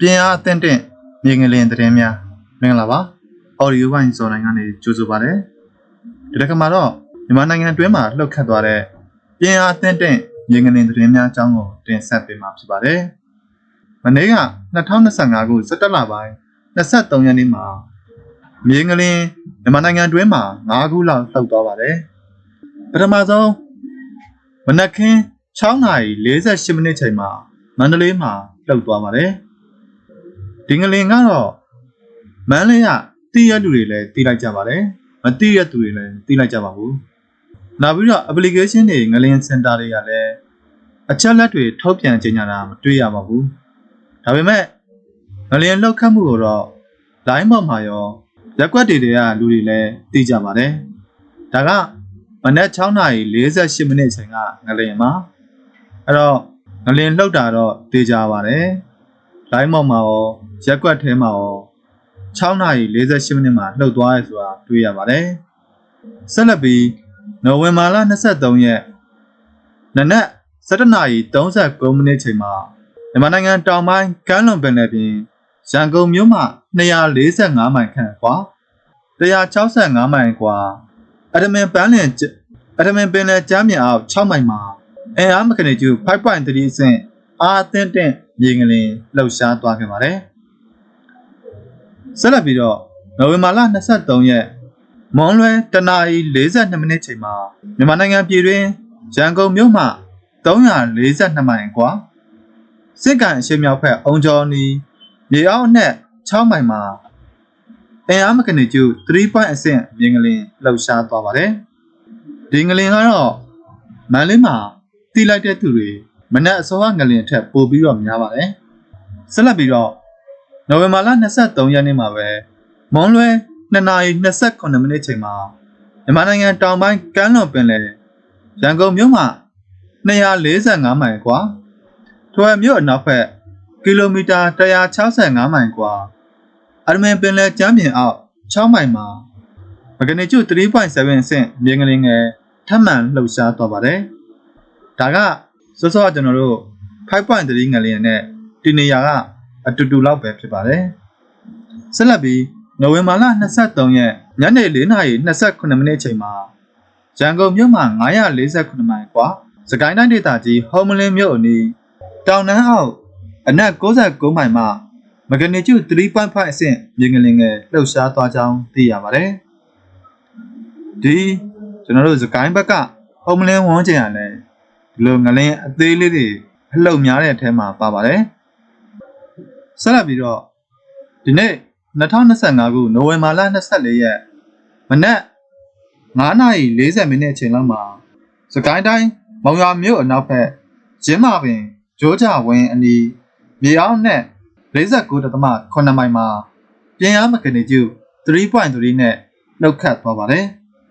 ပြင်အားအသင့်တင့်မြေငလင်သတင်းများမင်္ဂလာပါအော်ဒီယိုပိုင်းစော်နိုင်ကနေကြိုဆိုပါရစေဒီတစ်ခါမှာတော့မြန်မာနိုင်ငံအတွင်းမှာလှုပ်ခတ်သွားတဲ့ပြင်အားအသင့်တင့်မြေငလင်သတင်းများအကြောင်းကိုတင်ဆက်ပေးမှာဖြစ်ပါတယ်မနေ့က2025ခု17လပိုင်း23ရက်နေ့မှာမြေငလင်မြန်မာနိုင်ငံအတွင်းမှာ9ခုလောက်လှုပ်သွားပါတယ်ပထမဆုံးမနက်ခင်း6:48မိနစ်ချိန်မှာမန္တလေးမှာလှုပ်သွားပါတယ် ဒီငလင်ကတော့မန္တလေးကတီးရလူတွေလည်းတီးလိုက်ကြပါတယ်မတီးရသူတွေလည်းတီးလိုက်ကြပါဘူးနောက်ပြီးတော့ application တွေငလင်စင်တာတွေကလည်းအချက်လက်တွေထုတ်ပြန်ကြေညာတာမတွေ့ရပါဘူးဒါပေမဲ့ငလင်လှုပ်ခတ်မှုကိုတော့ line ပေါ်မှာရောရက်ွက်တွေတွေကလူတွေလည်းသိကြပါတယ်ဒါကမနက်6:48မိနစ်အချိန်ကငလင်မှာအဲ့တော့ငလင်လှုပ်တာတော့သိကြပါတယ် line ပေါ်မှာရောရက်ွက်ထဲမှာရော6:48မိနစ်မှာလှုပ်သွားရဲဆိုတာတွေ့ရပါတယ်ဆက်လက်ပြီးနိုဝင်ဘာလ23ရက်နနက်7:39မိနစ်ချိန်မှာမြန်မာနိုင်ငံတောင်ပိုင်းကမ်းလွန်ပင်လယ်ပြင်ရန်ကုန်မြို့မှ245မိုင်ခန့်ကွာ165မိုင်ကွာအဒမင်ပန်းလင်ကျအဒမင်ပင်လယ်ကျမ်းမြေအောက်6မိုင်မှာအင်အားမကနိကျူ5.3အဆင့် အားအသင့်တင့်မြေငလင်လှုပ်ရှားသွားခဲ့ပါတယ်ဆက်လက်ပြီးတော့နိုဝင်ဘာလ23ရက်မွန်လွဲတနာရီ42မိနစ်ချိန်မှာမြန်မာနိုင်ငံပြည်တွင်းရန်ကုန်မြို့မှ342မိုင်ကွာစစ်ကန်အရှိမြောက်ဘက်အုံကျော်နီမြေအောက်အနက်6မိုင်မှာအင်အားမကနိကျူ3 point အဆင့်မြေငလင်လှုပ်ရှားသွားပါတယ်ဒီငလင်ကတော့မန်လေးမှာတိလိုက်တဲ့သူတွေ မနက်အစောကငလင်ထက်ပိုပြီးတော့များပါတယ်ဆက်လက်ပြီးတော့နိုဝင်ဘာလ23ရက်နေ့မှာပဲမွန်လွဲ2:29မိနစ်ချိန်မှာမြန်မာနိုင်ငံတောင်ပိုင်းကမ်းလွန်ပင်လယ်ရန်ကုန်မြို့မှ245မိုင်ကွာထွေမြို့အနောက်ဘက်ကီလိုမီတာ165မိုင်ကွာအရမင်ပင်လယ်ကျမ်းပြင်အောက်6မိုင်မှာမဂနီကျူ3.7အဆင့်မြေငလင်ငယ်ထပ်မံလှုပ်ရှားသွားပါတယ်ဒါက စောစောကကျွန်တော်တို့5.3ငလင်နဲ့ဒီနေရာကအတူတူလောက်ပဲဖြစ်ပါတယ်ဆက်လက်ပြီးနိုဝင်ဘာလ23ရက်ညနေ4:29မိနစ်အချိန်မှာရန်ကုန်မြို့မှာ948မိုင်ကွာစကိုင်းတိုင်းဒေသကြီးဟော်မလင်းမြို့အနီးတောင်နန်းအောက်အနက်69မိုင်မှမဂနီကျူ3.5အဆင့်မြေငလင်ငယ်လှုပ်ရှားသွားကြောင်းသိရပါတယ်ဒီကျွန်တော်တို့စကိုင်းဘက်ကဟော်မလင်းဝန်းကျင်ရလဲ ဒီလိုငလင်အသေးလေးတွေအလှုပ်များတဲ့အထဲမှာပါပါတယ်ဆက်လက်ပြီးတော့ဒီနေ့2025ခုနိုဝင်ဘာလ24ရက်မနက်9:40မိနစ်အချိန်လောက်မှာစကိုင်းတိုင်းမောင်ရွာမြို့အနောက်ဘက်ကျင်းမာပင်ဂျိုးကြဝင်းအနီးမြေအောင်နဲ့49.8မိုင်မှာပြင်းအားမကနိကျူ3.3နဲ့နှုတ်ခတ်သွားပါတယ်